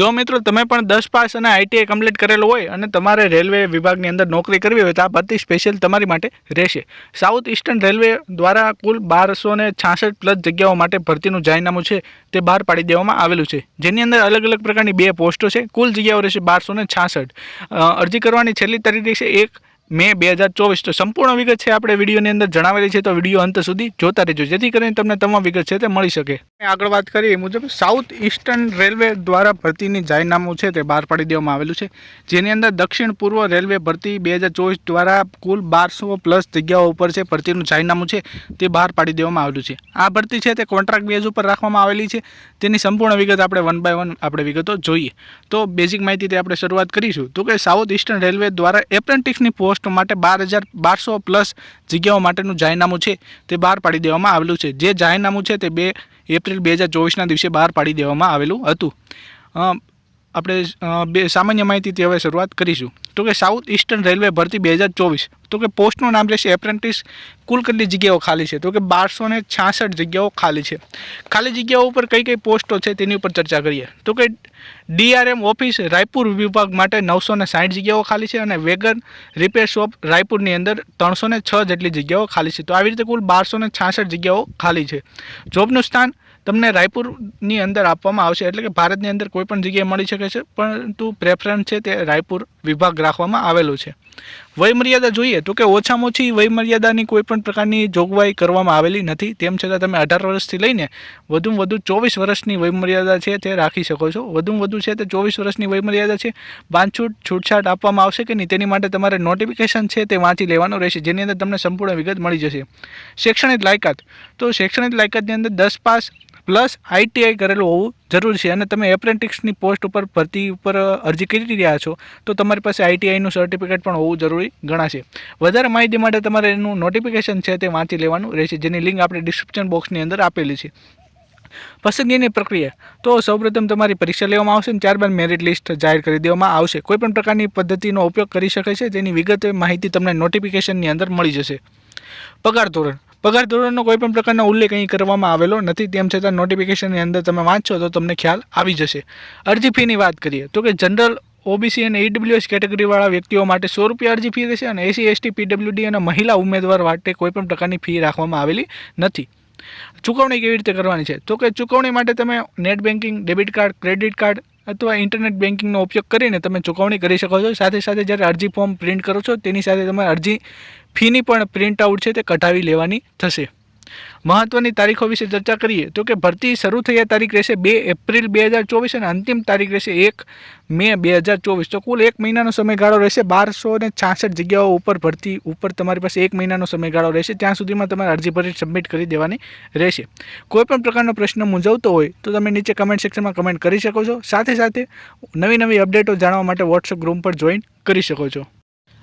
જો મિત્રો તમે પણ દસ પાસ અને આઈટીઆઈ કમ્પ્લીટ કરેલું હોય અને તમારે રેલવે વિભાગની અંદર નોકરી કરવી હોય તો આ ભરતી સ્પેશિયલ તમારી માટે રહેશે. સાઉથ ઇસ્ટર્ન રેલવે દ્વારા કુલ બારસો ને છાસઠ પ્લસ જગ્યાઓ માટે ભરતીનું જાહેરનામું છે તે બહાર પાડી દેવામાં આવેલું છે. જેની અંદર અલગ અલગ પ્રકારની બે પોસ્ટો છે. કુલ જગ્યાઓ રહેશે બારસો ને છાસઠ. અરજી કરવાની છેલ્લી તારીખ રહેશે એક મે બે હજાર ચોવીસ તો સંપૂર્ણ વિગત છે આપણે વિડીયોની અંદર જણાવેલી છે, તો વીડિયો અંત સુધી જોતા રહેજો. જેથી કરીને તમને તમામ વિગત છે તે મળી શકે. આગળ વાત કરીએ મુજબ સાઉથ ઇસ્ટર્ન રેલવે દ્વારા ભરતીની જાહેરનામું છે તે બહાર પાડી દેવામાં આવેલું છે. જેની અંદર દક્ષિણ પૂર્વ રેલવે ભરતી બે હજાર ચોવીસ દ્વારા કુલ બારસો પ્લસ જગ્યાઓ ઉપર છે ભરતીનું જાહેરનામું છે તે બહાર પાડી દેવામાં આવેલું છે. આ ભરતી છે તે કોન્ટ્રાક્ટ બેઝ ઉપર રાખવામાં આવેલી છે. તેની સંપૂર્ણ વિગત આપણે વન બાય વન આપણે વિગતો જોઈએ. તો બેઝિક માહિતી આપણે શરૂઆત કરીશું. તો કે સાઉથ ઇસ્ટર્ન રેલવે દ્વારા એપ્રેન્ટિસની પોસ્ટ માટે બાર હજાર બારસો પ્લસ જગ્યાઓ માટેનું જાહેરનામું છે તે બહાર પાડી દેવામાં આવેલું છે. જે જાહેરનામું છે તે બે એપ્રિલ બે હજાર ચોવીસના દિવસે બહાર પાડી દેવામાં આવેલું હતું. આપણે બે સામાન્ય માહિતીથી હવે શરૂઆત કરીશું. તો કે સાઉથ ઇસ્ટર્ન રેલવે ભરતી બે હજાર ચોવીસ. તો કે પોસ્ટનું નામ રહેશે એપ્રેન્ટિસ કુલ કેટલી જગ્યાઓ ખાલી છે? તો કે બારસો છાસઠ જગ્યાઓ ખાલી છે. ખાલી જગ્યાઓ ઉપર કઈ કઈ પોસ્ટો છે તેની ઉપર ચર્ચા કરીએ. તો કે ડીઆરએમ ઓફિસ રાયપુર વિભાગ માટે નવસો ને સાઠ જગ્યાઓ ખાલી છે અને વેગન રિપેર શોપ રાયપુરની અંદર ત્રણસો ને છ જેટલી જગ્યાઓ ખાલી છે. તો આવી રીતે કુલ બારસો ને જગ્યાઓ ખાલી છે. જોબનું સ્થાન તમને રાયપુરની અંદર આપવામાં આવશે, એટલે કે ભારતની અંદર કોઈ પણ જગ્યાએ મળી શકે છે, પરંતુ પ્રેફરન્સ છે તે રાયપુર વિભાગ રાખવામાં આવેલો છે. વયમર્યાદા જોઈએ તો કે ઓછામાં ઓછી વયમર્યાદાની કોઈ પણ પ્રકારની જોગવાઈ કરવામાં આવેલી નથી. તેમ છતાં તમે અઢાર વર્ષથી લઈને વધુમાં વધુ ચોવીસ વર્ષની વયમર્યાદા છે તે રાખી શકો છો. વધુમાં વધુ છે તે ચોવીસ વર્ષની વયમર્યાદા છે. બાંધછૂટ છૂટછાટ આપવામાં આવશે કે નહીં તેની માટે તમારે નોટિફિકેશન છે તે વાંચી લેવાનું રહેશે, જેની અંદર તમને સંપૂર્ણ વિગત મળી જશે. શૈક્ષણિક લાયકાત. તો શૈક્ષણિક લાયકાતની અંદર દસ પાસ પ્લસ આઈટીઆઈ કરેલું હોવું જરૂરી છે. અને તમે એપ્રેન્ટિક્સની પોસ્ટ ઉપર, ભરતી ઉપર અરજી કરી રહ્યા છો, તો તમારી પાસે આઈટીઆઈનું સર્ટિફિકેટ પણ હોવું જરૂરી ગણાશે. વધારે માહિતી માટે તમારે એનું નોટિફિકેશન છે તે વાંચી લેવાનું રહેશે, જેની લિંક આપણે ડિસ્ક્રિપ્શન બોક્સની અંદર આપેલી છે. પસંદગીની પ્રક્રિયા. તો સૌપ્રથમ તમારી પરીક્ષા લેવામાં આવશે અને ત્યારબાદ મેરિટ લિસ્ટ જાહેર કરી દેવામાં આવશે. કોઈપણ પ્રકારની પદ્ધતિનો ઉપયોગ કરી શકે છે તેની વિગતે માહિતી તમને નોટિફિકેશનની અંદર મળી જશે. પગાર ધોરણ. પગાર ધોરણનો કોઈ પણ પ્રકારનો ઉલ્લેખ અહીં કરવામાં આવેલો નથી. તેમ છતાં નોટિફિકેશનની અંદર તમે વાંચો તો તમને ખ્યાલ આવી જશે. અરજી ફીની વાત કરીએ તો કે જનરલ ઓબીસી અને ઈડબ્લ્યુએસ કેટેગરીવાળા વ્યક્તિઓ માટે સો રૂપિયા અરજી ફી રહેશે અને એસી એસટી પીડબ્લ્યુડી અને મહિલા ઉમેદવાર માટે કોઈપણ પ્રકારની ફી રાખવામાં આવેલી નથી. ચૂકવણી કેવી રીતે કરવાની છે? તો કે ચૂકવણી માટે તમે net banking debit card credit card અથવા ઇન્ટરનેટ બેન્કિંગનો ઉપયોગ કરીને તમે ચૂકવણી કરી શકો છો. સાથે સાથે જ્યારે અરજી ફોર્મ પ્રિન્ટ કરો છો, તેની સાથે તમારે અરજી ફીની પણ પ્રિન્ટ આઉટ છે તે કઢાવી લેવાની થશે. મહત્વની તારીખો વિશે ચર્ચા કરીએ તો કે ભરતી શરૂ થયા તારીખ રહેશે બે એપ્રિલ બે હજાર ચોવીસ અને અંતિમ તારીખ રહેશે એક મે બે હજાર ચોવીસ. તો કુલ એક મહિનાનો સમયગાળો રહેશે બારસો ને છાસઠ જગ્યાઓ ઉપર ભરતી ઉપર તમારી પાસે એક મહિનાનો સમયગાળો રહેશે, ત્યાં સુધીમાં તમારે અરજી ભરી સબમિટ કરી દેવાની રહેશે. કોઈપણ પ્રકારનો પ્રશ્ન મૂંઝવતો હોય તો તમે નીચે કમેન્ટ સેક્શનમાં કમેન્ટ કરી શકો છો. સાથે સાથે નવી નવી અપડેટો જાણવા માટે વોટ્સઅપ ગ્રુપ પર જોઈન કરી શકો છો.